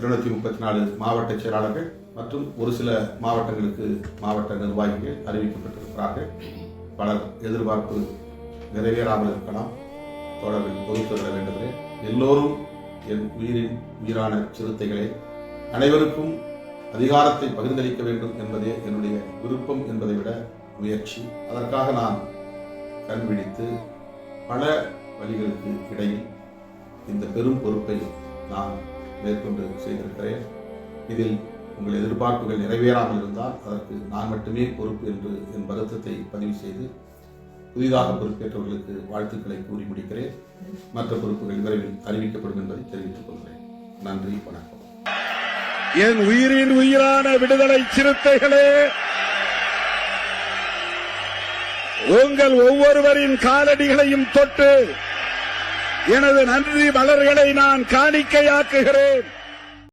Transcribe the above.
இருநூத்தி முப்பத்தி நாலு மாவட்ட செயலாளர்கள் மற்றும் ஒரு சில மாவட்டங்களுக்கு மாவட்ட நிர்வாகிகள் அறிவிக்கப்பட்டிருக்கிறார்கள். பலர் எதிர்பார்ப்பு நிறைவேறாமல் இருக்கலாம். தொடர்பில் பொறுத்து வர வேண்டுமே எல்லோரும் என் உயிரின் உயிரான சிறுத்தைகளை அனைவருக்கும் அதிகாரத்தை பகிர்ந்தளிக்க வேண்டும் என்பதே என்னுடைய விருப்பம் என்பதை விட முயற்சி. அதற்காக நான் கண்பிடித்து பல வழிகளுக்கு இடையில் இந்த பெரும் பொறுப்பை நான் மேற்கொண்டு செய்திருக்கிறேன். இதில் உங்கள் எதிர்பார்ப்புகள் நிறைவேறாமல் இருந்தால் அதற்கு நான் மட்டுமே பொறுப்பு என்று என் வருத்தத்தை பதிவு செய்து புதிதாக பொறுப்பேற்றவர்களுக்கு வாழ்த்துக்களை கூறி முடிக்கிறேன். மற்ற பொறுப்புகள் விரைவில் அறிவிக்கப்படும் என்பதை தெரிவித்துக் கொள்கிறேன். நன்றி வணக்கம். என் உயிரின் உயிரான விடுதலை சிறுத்தைகளே உங்கள் ஒவ்வொருவரின் காலடிகளையும் தொட்டு எனது நன்றி மலர்களை நான் காணிக்கையாக்குகிறேன்.